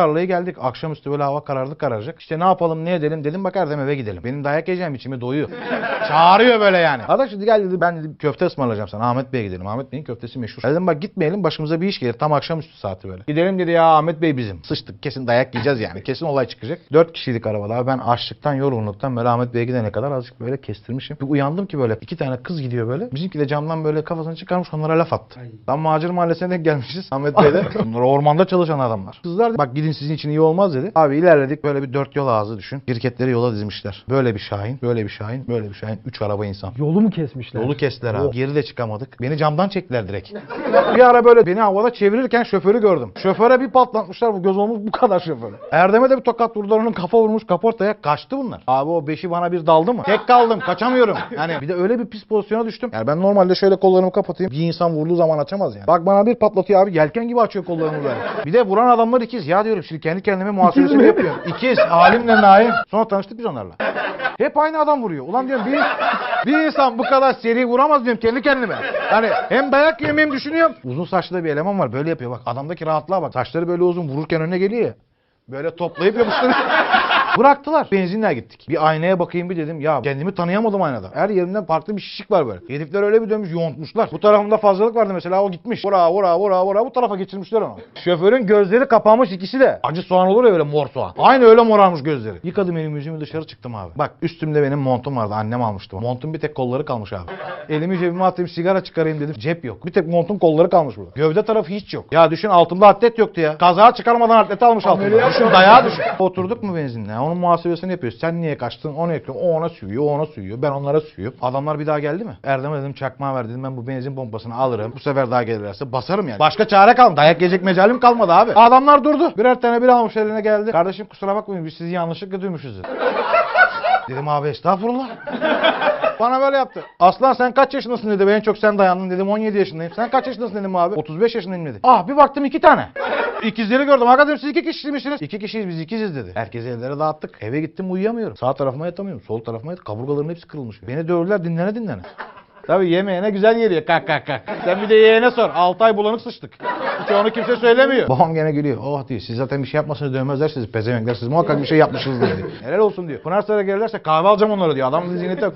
tarlayı geldik. Akşamüstü böyle hava karardı kararacak. İşte ne yapalım ne edelim dedim bak Erdem eve gidelim. Benim dayak yiyeceğim içime doyuyor. Çağırıyor böyle yani. Arkadaş dedi gel dedi ben dedi köfte ısmarlayacağım sana. Ahmet Bey'e gidelim. Ahmet Bey'in köftesi meşhur. Dedim bak gitmeyelim başımıza bir iş gelir. Tam akşamüstü saati böyle. Gidelim dedi ya Ahmet Bey bizim. Sıçtık kesin dayak yiyeceğiz yani. Kesin olay çıkacak. Dört kişiydik arabada. Abi Ben açlıktan yorgunluktan böyle Ahmet Bey'e gidene kadar azıcık böyle kestirmişim. Bir uyandım ki böyle iki tane kız gidiyor böyle. Bizimki de camdan böyle kafasını çıkarmış onlara laf attı. Tam Macir Mahallesi'ne denk gelmişiz Ahmet Bey'de. Bunlar ormanda çalışan adamlar. Kızlar bak gidin sizin için iyi olmaz dedi. Abi ilerledik böyle bir dört yol ağzı düşün. Şirketleri yola dizmişler. Böyle bir Şahin, böyle bir Şahin, böyle bir Şahin. Üç araba insan. Yolu mu kesmişler? Yolu kestiler abi. Geri de çıkamadık. Beni camdan çektiler direkt. bir ara böyle beni havada çevirirken şoförü gördüm. Şoföre bir patlatmışlar bu göz olmuş bu kadar şoföre. Erdem'e de bir tokat vurdular onun kafa vurmuş kaportaya kaçtı bunlar. Abi o beşi bana bir daldı mı? Tek kaldım kaçamıyorum. Yani bir de öyle bir pis pozisyona düştüm. Yani ben normalde şöyle kollarımı kapatayım. Bir insan vurduğu zaman açamaz yani. Bak bana bir patlatıyor abi yelken gibi açıyor kollarımı böyle. Bir de vuran adamlar ikiz. Ya diyorum şimdi kendi kendime muhasebesini yapıyorum. İkiz. Halimle naim. Sonra tanıştık biz onlarla. Hep aynı adam vuruyor. Ulan diyorum bir, bir insan bu kadar seri vuramaz diyorum kendi kendime. Yani hem dayak yemeyeyim düşünüyorum. Uzun saçlı da bir eleman var böyle yapıyor bak. Adamdaki rahatlığa bak. Saçları böyle uzun vururken önüne geliyor ya. Böyle toplayıp yapıştırıyor. Bıraktılar. Benzinliğe gittik. Bir aynaya bakayım bir dedim. Ya kendimi tanıyamadım aynada. Her yerimden farklı bir şişik var böyle. Herifler öyle bir dönmüş yontmuşlar. Bu tarafımda fazlalık vardı mesela o gitmiş. Vura vura vura vura bu tarafa geçirmişler onu. Şoförün gözleri kapanmış ikisi de. Acı soğan olur ya böyle mor soğan. Aynı öyle morarmış gözleri. Yıkadım elimi yüzümü dışarı çıktım abi. Bak üstümde benim montum vardı. Annem almıştı. Montun bir tek kolları kalmış abi. Elimi cebime atayım sigara çıkarayım dedim. Cep yok. Bir tek montun kolları kalmış burada. Gövde tarafı hiç yok. Ya düşün altımda atlet yoktu ya. Kazağı çıkarmadan atleti almış altımda. Düşün dayağı düşün. Oturduk mu benzinle? Onun muhasebesini yapıyoruz. Sen niye kaçtın? Onu ekliyor. O ona sürüyor. O ona sürüyor. Ben onlara sürüyorum. Adamlar bir daha geldi mi? Erdem'e dedim çakmağı ver dedim. Ben bu benzin pompasını alırım. Bu sefer daha gelirlerse basarım yani. Başka çare kalmadı. Dayak yiyecek mecalim kalmadı abi. Adamlar durdu. Birer tane bir almış eline geldi. Kardeşim kusura bakmayın biz sizi yanlışlıkla duymuşuz dedi. Dedim abi estağfurullah. Bana böyle yaptı. Aslan sen kaç yaşındasın dedi. Ben çok sen dayandın dedim 17 yaşındayım. Sen kaç yaşındasın dedim abi. 35 yaşındayım dedi. Ah bir baktım iki tane. İkizleri gördüm. Hakikaten siz iki kişiymişsiniz. İki kişiyiz biz ikiziz dedi. Herkesi evlere dağıttık. Eve gittim uyuyamıyorum. Sağ tarafıma yatamıyorum. Sol tarafıma yat. Kaburgalarımın hepsi kırılmış. Beni dövdüler dinlene dinlene. Tabii yemeğine güzel geliyor. Kalk kalk kalk. Sen bir de yeğene sor. 6 ay bulanık sıçtık. Hiç onu kimse söylemiyor. Babam gene gülüyor. Oh diyor. Siz zaten bir şey yapmasanız dövmezler sizi. Pezevenkler siz muhakkak bir şey yapmışsınız diyor. Helal olsun diyor. Pınarsaray gelirlerse kahve alacağım onlara diyor. Adamın zihniyeti yok.